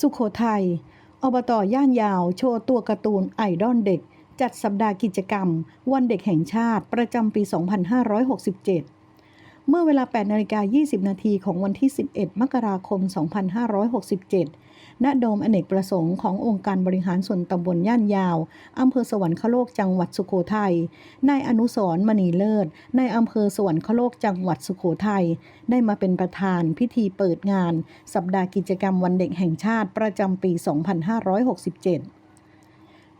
สุขโขทัย อบตย่านยาว โชว์ตัวการ์ตูนไอดอลเด็ก จัดสัปดาห์กิจกรรม วันเด็กแห่งชาติประจำปี 2567 เมื่อเวลา8นาฬิกา20 นาทีของวันที่ 11 มกราคม 2567 ณโดมอเนกประสงค์ขององค์การบริหารส่วนตำบลย่านยาวอำเภอสวรรคโลกจังหวัดสุโขทัยนายอนุสรมณีเลิศนายอำเภอสวรรคโลกจังหวัดสุโขทัยได้มาเป็นประธานพิธีเปิดงาน สัปดาห์กิจกรรมวันเด็กแห่งชาติประจำปี 2567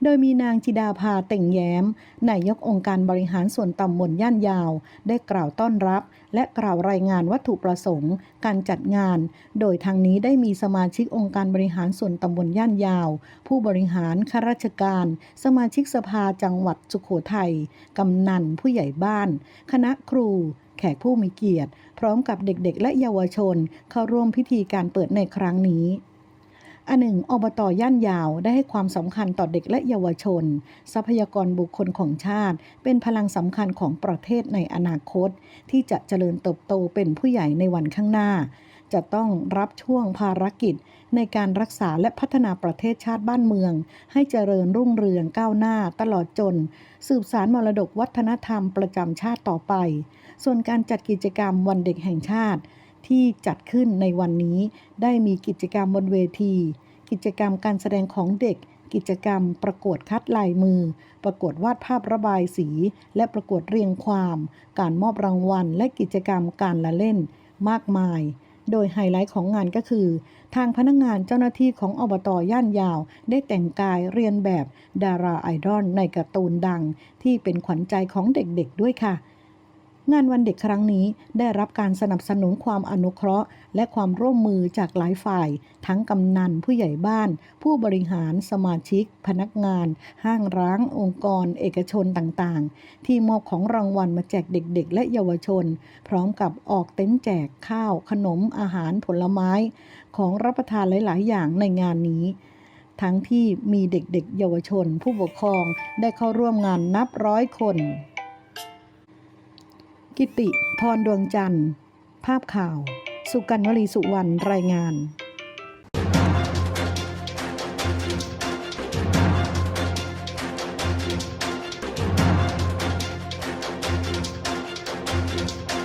โดยมีนางจิดาภาเต่งแย้มนายกองค์การบริหารส่วนตำบลย่านยาว ได้กล่าวต้อนรับ และกล่าวรายงานวัตถุประสงค์ การจัดงาน โดยทางนี้ได้มีสมาชิกองค์การบริหารส่วนตำบลย่านยาว ผู้บริหารข้าราชการ สมาชิกสภาจังหวัดสุโขทัยกำนันผู้ใหญ่บ้าน คณะครูแขกผู้มีเกียรติ พร้อมกับเด็กๆ และเยาวชน เข้าร่วมพิธีการเปิดในครั้งนี้ อันหนึ่งอบตย่านยาวได้ให้ความสำคัญต่อเด็กและเยาวชน ทรัพยากรบุคคลของชาติ เป็นพลังสำคัญของประเทศในอนาคต ที่จะเจริญเติบโตเป็นผู้ใหญ่ในวันข้างหน้า จะต้องรับช่วงภารกิจ ในการรักษาและพัฒนาประเทศชาติบ้านเมือง ให้เจริญรุ่งเรืองก้าวหน้าตลอดจน สืบสารมรดกวัฒนธรรมประจำชาติต่อไป ส่วนการจัดกิจกรรมวันเด็กแห่งชาติ ที่จัดขึ้นในวันนี้ ได้มีกิจกรรมบนเวที กิจกรรมการแสดงของเด็ก กิจกรรมประกวดคัดลายมือ ประกวดวาดภาพระบายสี และประกวดเรียงความ การมอบรางวัล และกิจกรรมการละเล่น มากมายโดยไฮไลท์ของงานก็คือ ทางพนักงงานเจ้าหน้าที่ของอบตย่านยาว ได้แต่งกายเรียนแบบดาราไอดอลในการ์ตูนดัง ที่เป็นขวัญใจของเด็กๆด้วยค่ะ งานวันเด็กครั้งนี้ได้รับการสนับสนุนความอนุเคราะห์ และความร่วมมือจากหลายฝ่าย ทั้งกำนันผู้ใหญ่บ้าน ผู้บริหารสมาชิก พนักงาน ห้างร้าง องค์กร เอกชนต่างๆ ที่มอบของรางวัลมาแจกเด็กๆ และเยาวชน พร้อมกับออกเต็นท์แจกข้าว ขนมอาหารผลไม้ ของรับประทานหลาย ๆ อย่างในงานนี้ทั้งที่มีเด็กๆ เยาวชน ผู้ปกครองได้เข้าร่วมงานนับร้อยคน กิติพรดวงจันทร์ ภาพข่าว สุกันวลีสุวรรณรายงาน